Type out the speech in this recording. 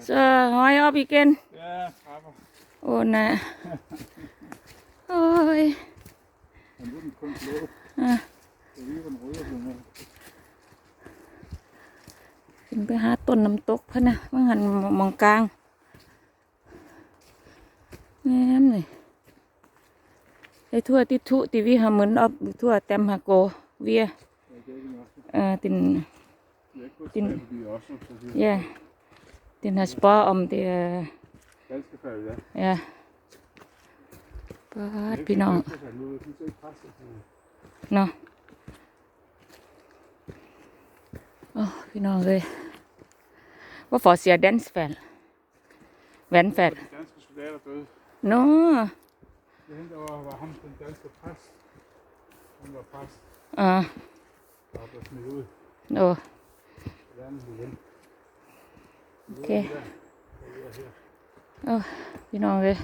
So, hoi op igen. Ja, aber. Åh, oh, nej. Oj. Han ขึ้นไปหาต้นน้ำตกเพื่อนนะว่างันมองกลางแง้มเลยไอ้ทั่วติทุติวิหาเหมือนออบทั่วแตมหาโกเวียเออตินติน ja Den har om det er... Ganske før, ja. Ja. Bare. Er Nå. Åh, oh, vi når ved. Hvorfor siger jeg dansfald? Vandfald. Danske soldater døde. Nå. No. Det hende, var, var ham, den danske præst. Han var præst. Ja. Uh. Der blev smidt ud. Nå. No. โอเค โอ้พี่น้องเลย